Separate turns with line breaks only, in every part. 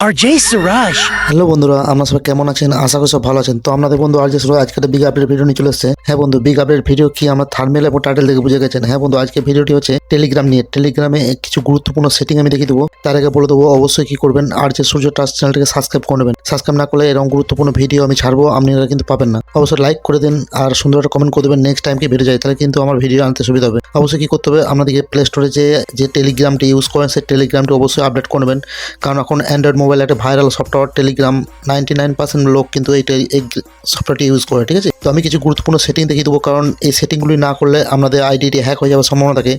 RJ Siraj.
Hello বন্ধুরা, আপনারা সবাই কেমন আছেন? আশা করি সব ভালো আছেন। তো আপনাদের বন্ধু আর জে শুরু আজকে বিগ আপডেট ভিডিও নিয়ে চলে এসেছে। হ্যাঁ বন্ধু বিগ আপডেট ভিডিও কি? আমার থার্মেল এবং টাইটেল দেখে বুঝে গেছেন। হ্যাঁ বন্ধু, আজকে ভিডিওটি হচ্ছে টেলিগ্রাম নিয়ে। টেলিগ্রামে কিছু গুরুত্বপূর্ণ সেটিং আমি দেখিয়ে দেবো। তার আগে বলে দেবো, অবশ্যই কি করবেন? আর যে সূর্য ট্রাস্ট চ্যানেলটিকে সাবস্ক্রাইব করে নেবেন। সাবস্ক্রাইব না করলে এরকম গুরুত্বপূর্ণ ভিডিও আমি ছাড়বো আপনারা কিন্তু পাবেন না। অবশ্যই লাইক করে দিন আর সুন্দর একটা কমেন্ট করে দেবেন। নেক্সট টাইম কি ভিডিও যায়, তাহলে কিন্তু আমার ভিডিও আনতে সুবিধা হবে। অবশ্যই কি করতে হবে? আপনাদেরকে প্লে স্টোরে যে যে টেলিগ্রামটি ইউজ করেন, সেই টেলিগ্রামটি অবশ্যই আপডেট করে নেবেন। কারণ এখন অ্যান্ড্রয়েড মোবাইল একটা viral software Telegram ninety nine percent লোক কিন্তু এইটা এই সফটওয়্যারটি ইউজ করে, ঠিক আছে? তো আমি কিছু গুরুত্বপূর্ণ সেটিং দেখিয়ে দেবো, কারণ এই সেটিংগুলি না করলে আমাদের আইডিটি হ্যাক হয়ে যাওয়ার সম্ভাবনা থাকে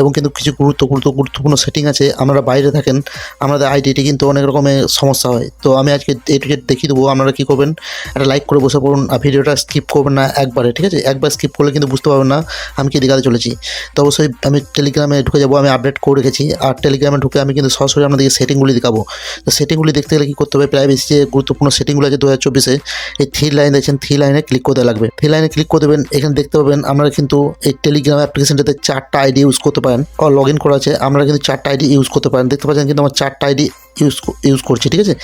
এবং কিন্তু কিছু গুরুত্ব গুরুত্ব, গুরুত্বপূর্ণ সেটিং আছে। আমরা বাইরে থাকেন, আমাদের আইডিটি কিন্তু অনেক রকমের সমস্যা হয়। তো আমি আজকে এটুকু দেখিয়ে দেবো, আপনারা কী করবেন? একটা লাইক করে বসে পড়ুন, আর ভিডিওটা স্কিপ করবেন না একবারে, ঠিক আছে? একবার স্কিপ করলে কিন্তু বুঝতে পারবেন না আমি কি দেখাতে চলেছি। তো অবশ্যই আমি টেলিগ্রামে ঢুকে যাব, আমি আপডেট করে রেখেছি, আর টেলিগ্রামে ঢুকে আমি কিন্তু সরাসরি আপনাদেরকে সেটিংগুলি দেখাবো। তো সেটিংগুলি দেখতে গেলে কী করতে হবে? প্রাইভেসি যে গুরুত্বপূর্ণ সেটিংগুলো আছে দু হাজার চব্বিশে। এই থ্রি লাইন দেখছেন থ্রি লাইনে ক্লিক করতে লাগবে। থ্রি লাইনে ক্লিক করে দেবেন, এখানে দেখতে পাবেন আমরা কিন্তু এই টেলিগ্রাম অ্যাপ্লিকেশনটাতে চারটা আইডি ইউজ করতে পারেন। আর লগ ইন করা আছে, আমরা কিন্তু চারটা আইডি ইউজ করতে পারেন। দেখতে পাচ্ছেন কিন্তু আমার চারটা আইডি ইউজ ইউজ করছি, ঠিক আছে?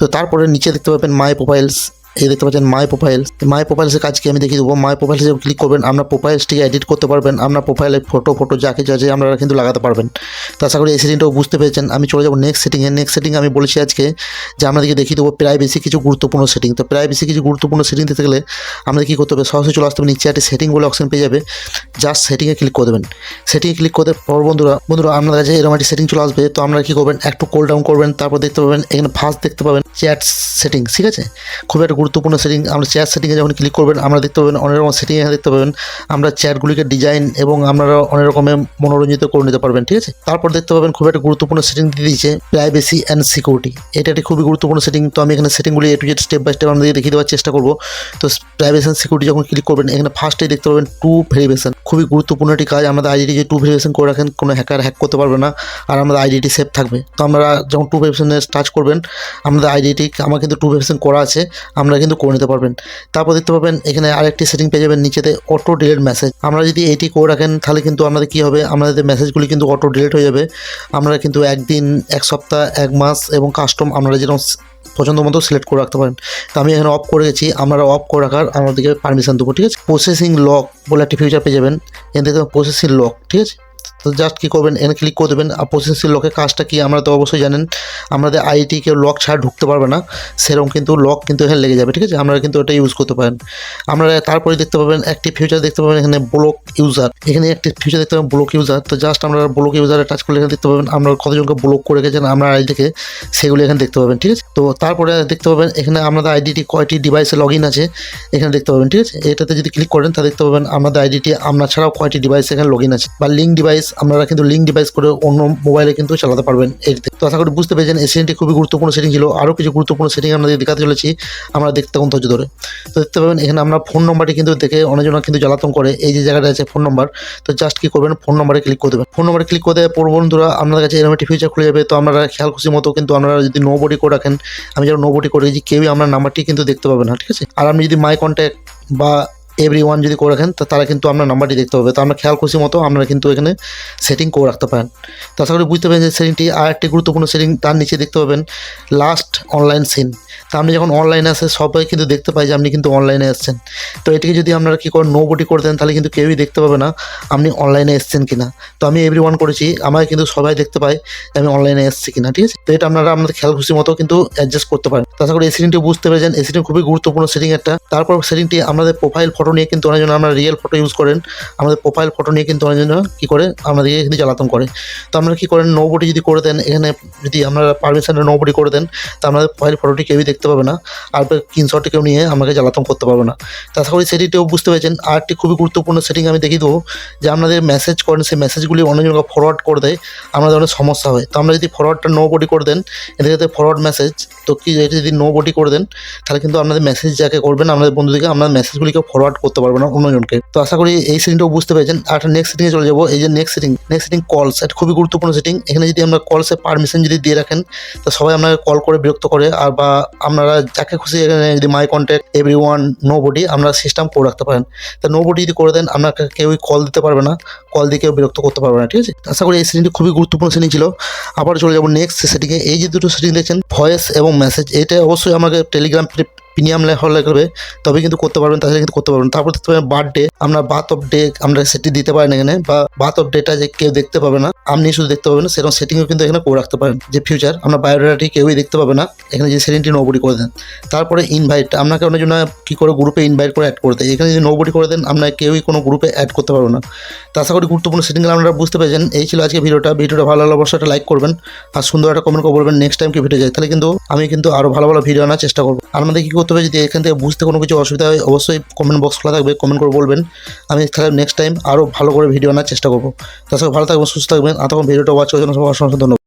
তো তারপরে নিচে দেখতে পাবেন মাই প্রোফাইলস এই দেখতে পাচ্ছেন মাই প্রোফাইল মাই প্রোফাইলসের কাজ কি আমি দেখিয়ে দেবো? মাই প্রোফাইল প্রোফাইলসে ক্লিক করবেন, আপনার প্রোফাইলসটিকে এডিট করতে পারবেন, আপনার প্রোফাইলে ফটো ফটো যা কিছু আছে আপনারা কিন্তু লাগাতে পারবেন। তো আশা করি এই সেটিংটাও বুঝতে পেরেছেন। আমি চলে যাব নেক্সট সেটিংয়ে নেক্সট সেটিং আমি বলেছি আজকে যে আপনাদেরকে দেখিয়ে দেবো প্রাইভেসি কিছু গুরুত্বপূর্ণ সেটিং তো প্রাইভেসি কিছু গুরুত্বপূর্ণ সেটিং দিতে গেলে আমাদের কী করতে হবে? সরাসরি চলে আসতে হবে। নিচে একটা সেটিং বলে অপশন পেয়ে যাবে। জাস্ট সেটিংয়ে ক্লিক করে দেবেন। সেটিংয়ে ক্লিক করে দেওয়ার পর বন্ধুরা বন্ধুরা আপনার কাছে এরকম একটি সেটিং চলে আসবে। তো আপনারা কী করবেন? একটু কোল ডাউন করবেন, তারপর দেখতে পাবেন, এখানে ফার্স্ট দেখতে পাবেন চ্যাট সেটিং ঠিক আছে? খুব একটা গুরুত্বপূর্ণ সেটিং আমরা চ্যাট সেটিংয়ে যখন ক্লিক করবেন, আমরা দেখতে পাবেন অনেক রকম সেটিং এখানে দেখতে পাবেন। আমরা চ্যাটগুলিকে ডিজাইন এবং আপনারা অনেক রকমের মনোরঞ্জিত করে নিতে পারবেন, ঠিক আছে? তারপর দেখতে পাবেন খুব একটা গুরুত্বপূর্ণ সেটিং দিয়ে দিয়েছে প্রাইভেসি অ্যান্ড সিকিউরিটি এটা একটি খুবই গুরুত্বপূর্ণ সেটিং তো আমি এখানে সেটিংগুলি A to Z step by step আপনাদের দেখিয়ে দেওয়ার চেষ্টা করব। তো প্রাইভেসি অ্যান্ড সিকিউরিটি যখন ক্লিক করবেন, এখানে ফার্স্টেই দেখতে পাবেন টু ভেরিফিকেশন খুবই গুরুত্বপূর্ণ একটি কাজ, আমাদের আইডিটি যে টু ভেরিফিকেশন করে রাখেন, কোনো হ্যাকার হ্যাক করতে পারবে না, আর আমাদের আইডিটি সেফ থাকবে। তো আমরা যখন টু ভেরিফিকেশনে টাচ করবেন, আমাদের আইডিটি আমার কিন্তু টু ভেরিফিকেশন করা আছে। আমরা কিন্তু করে নিতে পারবেন। তারপর দেখতে পাবেন এখানে আরেকটি সেটিং পেয়ে যাবেন নিচেতে অটো ডিলেট মেসেজ আমরা যদি এটি করে রাখেন, তাহলে কিন্তু আমাদের কী হবে? আমাদের মেসেজগুলি কিন্তু অটো ডিলেট হয়ে যাবে। আমরা কিন্তু একদিন, এক সপ্তাহ, এক মাস এবং কাস্টম আমরা যেরকম পছন্দ মতো সিলেক্ট করে রাখতে পারেন। তো আমি এখানে অফ করে গেছি। আপনারা অফ করে রাখার আমাদেরকে পারমিশন দেবো, ঠিক আছে? প্রসেসিং লক বলে একটি ফিউচার পেয়ে যাবেন। এখান থেকে প্রসেসিং লক ঠিক আছে? তো জাস্ট কী করবেন এখানে ক্লিক করে দেবেন। আর প্রসেসিং লকের কাজটা কি, আমরা তো অবশ্যই জানেন, আমাদের আইটি কেউ লক ছাড়া ঢুকতে পারবে না। সেরকম কিন্তু লক কিন্তু এখানে লেগে যাবে, ঠিক আছে? আপনারা কিন্তু ওটা ইউজ করতে পারেন। আমরা তারপরে দেখতে পাবেন, একটি ফিউচার দেখতে পাবেন, এখানে ব্লক ইউজার এখানে একটি ফিউচার দেখতে পাবেন ব্লক ইউজার তো জাস্ট আমরা ব্লক ইউজারে টাচ করলে এখানে দেখতে পাবেন, আমরা কতজনকে ব্লক করে রেখেছেন, আমরা আইডি থেকে সেগুলো এখানে দেখতে পাবেন, ঠিক আছে? তো তারপরে দেখতে পাবেন, এখানে আমাদের আইডিটি কয়টি ডিভাইসে লগ ইন আছে, এখানে দেখতে পাবেন, ঠিক আছে? এটাতে যদি ক্লিক করেন তাহলে দেখতে পাবেন, আমাদের আইডিটি আমরা ছাড়াও কয়টি ডিভাইস এখানে লগ আছে, বা লিঙ্ক ডিভাইস আপনারা কিন্তু লিঙ্ক ডিভাইস করে অন্য মোবাইলে কিন্তু চালাতে পারবেন। এটিতে তো আশা করি বুঝতে পেরেছেন, এই সেটিংটি খুবই গুরুত্বপূর্ণ সেটিং ছিল। আরও কিছু গুরুত্বপূর্ণ সেটিং আপনাদের দেখাতে চলেছি, আমরা দেখতে থাকুন ধৈর্য ধরে। তো দেখতে পাবেন, এখানে আমরা ফোন নম্বরটি কিন্তু দেখে অনেকজন কিন্তু জ্বালাতন করে। এই যে জায়গাটা আছে ফোন নম্বর তো জাস্ট কি করবেন ফোন নম্বরে ক্লিক করে দেবেন। ফোন নম্বরে ক্লিক করে দেওয়ার পর বন্ধুরা আপনার কাছে এরকম একটি ফিচার খুলে যাবে। তো আপনারা খেয়াল খুশি মতো কিন্তু আপনারা যদি নো বডি করে রাখেন, আমি যেন নো বডি করে রেখেছি, কেউই আপনার নাম্বারটি কিন্তু দেখতে পাবে না, ঠিক আছে? আর আপনি যদি মাই কন্ট্যাক্ট বা এভরি ওয়ান যদি করে রাখেন, তো তারা কিন্তু আপনার নাম্বারটি দেখতে পাবে। তো আমরা খেয়াল খুশি মতো আপনারা কিন্তু এখানে সেটিং করে রাখতে পারেন। তো আশা করি বুঝতে পারেন যে সেটিংটি আর একটি গুরুত্বপূর্ণ সেটিং তার নিচে দেখতে পাবেন লাস্ট অনলাইন সিন তো আপনি যখন অনলাইনে আসে, সবাই কিন্তু দেখতে পায় যে আপনি কিন্তু অনলাইনে এসেছেন। তো এটিকে যদি আপনারা কী করেন নো বডি করে দেন, তাহলে কিন্তু কেউই দেখতে পাবে না আপনি অনলাইনে এসেছেন কিনা। তো আমি এভরি ওয়ান করেছি আমাকে কিন্তু সবাই দেখতে পায় যে আমি অনলাইনে এসেছি কিনা, ঠিক আছে? তো এটা আপনারা আপনাদের খেয়াল খুশি মতো কিন্তু অ্যাডজাস্ট করতে পারেন। তাছাড়া এই সেটিংটি বুঝতে পেরেছেন, এই সেটিং খুবই গুরুত্বপূর্ণ সেটিং একটা। তারপর সেটিংটি আমাদের প্রোফাইল ফটো নিয়ে কিন্তু অনেকজন আমরা রিয়েল ফটো ইউজ করেন। আমাদের প্রোফাইল ফটো নিয়ে কিন্তু অনেকজন কী করে? আমাদেরকে কিন্তু জ্বালাতন করে। তো আপনারা কী করেন? নো বডি যদি করে দেন, এখানে যদি আপনারা পারমিশনে নো বডি করে দেন, তো আপনাদের প্রোফাইল ফটোটি কেউই দেখতে পাবে না। আর স্ক্রিনশটটি কেউ নিয়ে আমাকে জ্বালাতন করতে পারবে না। তো আশা করি সেটিটিও বুঝতে পেরেছেন। আর একটি খুবই গুরুত্বপূর্ণ সেটিং আমি দেখিয়ে দেবো, যে আপনাদের মেসেজ করেন, সেই মেসেজগুলি অন্যজনকে ফরওয়ার্ড করে দেয়। আমাদের অনেক সমস্যা হয়। তো আমরা যদি ফরওয়ার্ডটা নো বডি করে দেন এদিকে ফরওয়ার্ড মেসেজ তো কি এটা যদি নো বডি করে দেন, তাহলে কিন্তু আপনাদের মেসেজ যাকে করবেন আপনাদের বন্ধুদেরকে আপনার মেসেজগুলিকে ফরওয়ার্ড করতে পারবে না অন্যজনকে। তো আশা করি এই সেটিংটাও বুঝতে পেরেছেন। আর নেক্সট সেটিংয়ে চলে যাব। এই যে নেক্সট সেটিং নেক্সট সেটিং কলস এটা খুবই গুরুত্বপূর্ণ সেটিং এখানে যদি আমরা কলসে পারমিশন যদি দিয়ে রাখেন, তো সবাই আপনাকে কল করে বিরক্ত করে। আর বা আপনারা যাকে খুশি এখানে যদি my contact everyone nobody আপনারা সিস্টেম করে রাখতে পারেন। তা নো বডি যদি করে দেন, আপনাকে কেউই কল দিতে পারবে না। কল দিয়ে কেউ বিরক্ত করতে পারবে না, ঠিক আছে? আশা করি এই সেটিংটি খুবই গুরুত্বপূর্ণ সেটিং ছিল। আবার চলে যাব নেক্সট সেটিংয়ে এই যে দুটো সেটিং দেখছেন ভয়েস এবং মেসেজ এটা অবশ্যই আমাকে টেলিগ্রাম প্রিমিয়াম লেখা লাগবে তবে কিন্তু করতে পারবেন তাছাড়া কিন্তু করতে পারবেন। তারপর দেখতে পাবেন বার্থডে আমরা বার্থ অফ ডে আমরা সেটি দিতে পারেন এখানে, বা বার্থ অফ ডেটা যে কেউ দেখতে পাবে না, আপনি শুধু দেখতে পাবেন, সেরকম সেটিংও কিন্তু এখানে করে রাখতে পারেন, যে ফিউচার আমরা বায়োডাটাটি কেউই দেখতে পাবে না, এখানে যে সেটিংটি নোবডি করে দেন। তারপরে ইনভাইট আপনাকে অনেক জন্য কী করে গ্রুপে ইনভাইট করে অ্যাড করে দেয় এখানে যদি নোবডি করে দেন আপনার কেউই কোনো গ্রুপে অ্যাড করতে পারবে না। তো আশা করি গুরুত্বপূর্ণ সেটিংগুলো আপনারা বুঝতে পেরেছেন। এই ছিল আজকে ভিডিওটা। ভিডিওটা ভালো লাগলে অবশ্যই একটা লাইক করবেন, আর সুন্দর একটা কমেন্ট করে বলবেন নেক্সট টাইম কি ভিডিও যায়, তাহলে কিন্তু আমি কিন্তু আরও ভালো ভালো ভিডিও আনার চেষ্টা করব। আমাদের কী করতে হবে। যদি এখান থেকে বুঝতে কোনো কিছু অসুবিধা হয়, অবশ্যই কমেন্ট বক্স খোলা থাকবে কমেন্ট করে বলবেন। আমি তাহলে নেক্সট টাইম আরও ভালো করে ভিডিও আনার চেষ্টা করব। তাছাড়া ভালো থাকবেন, সুস্থ থাকবেন। আর তখন ভিডিওটা ওয়াচ করার জন্য সবার অসংখ্য ধন্যবাদ।